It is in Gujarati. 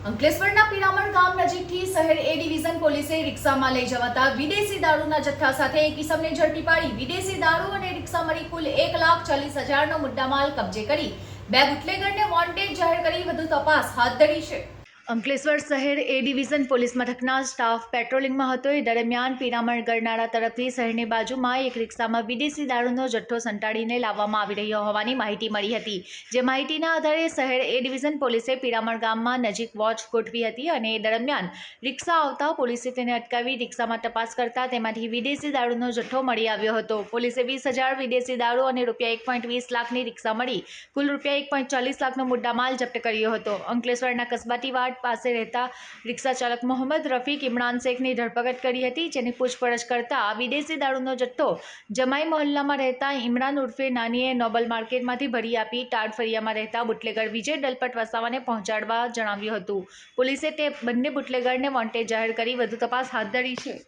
અંકલેશ્વરના પિરામણ ગામ નજીકથી શહેર એ ડિવિઝન પોલીસે રિક્ષામાં લઈ જવાતા વિદેશી દારૂના જથ્થા સાથે એક ઇસમને ઝડપી પાડી વિદેશી દારૂ અને રિક્ષા મળી કુલ એક લાખ ચાલીસ હજારનો મુદ્દામાલ કબજે કરી બે બુટલેગરને વોન્ટેડ જાહેર કરી વધુ તપાસ હાથ ધરી છે. અંકલેશ્વર શહેર એ ડિવિઝન પોલીસ મથકના સ્ટાફ પેટ્રોલિંગમાં હતો. એ દરમિયાન પિરામણ ગરનાળા તરફથી શહેરની બાજુમાં એક રિક્ષામાં વિદેશી દારૂનો જથ્થો સંતાડીને લાવવામાં આવી રહ્યો હોવાની માહિતી મળી હતી. જે માહિતીના આધારે શહેર એ ડિવિઝન પોલીસે પિરામણ ગામમાં નજીક વોચ ગોઠવી હતી અને એ દરમિયાન રિક્ષા આવતા પોલીસે તેને અટકાવી રિક્ષામાં તપાસ કરતા તેમાંથી વિદેશી દારૂનો જથ્થો મળી આવ્યો હતો. પોલીસે વીસ હજાર વિદેશી દારૂ અને રૂપિયા એક પોઈન્ટ વીસ લાખની રિક્ષા મળી, કુલ રૂપિયા એક પોઈન્ટ ચાલીસ લાખનો મુદ્દામાલ જપ્ત કર્યો હતો. અંકલેશ્વરના કસબાટી પાસે રહેતા રિક્ષા ચાલક મોહમ્મદ રફીક ઇમરાન શેખની ધરપકડ કરી હતી, જેની પૂછપરછ કરતા વિદેશી દારૂનો જથ્થો જમાઈ મહોલ્લામાં રહેતા ઇમરાન ઉર્ફે નાનીએ નોબલ માર્કેટમાંથી ભરી આપી ટાડ ફરિયામાં રહેતા બુટલેગર વિજય દલપટ વસાવાને પહોંચાડવા જણાવ્યું હતું. પોલીસે તે બંને બુટલેગરને વોન્ટેડ જાહેર કરી વધુ તપાસ હાથ ધરી છે.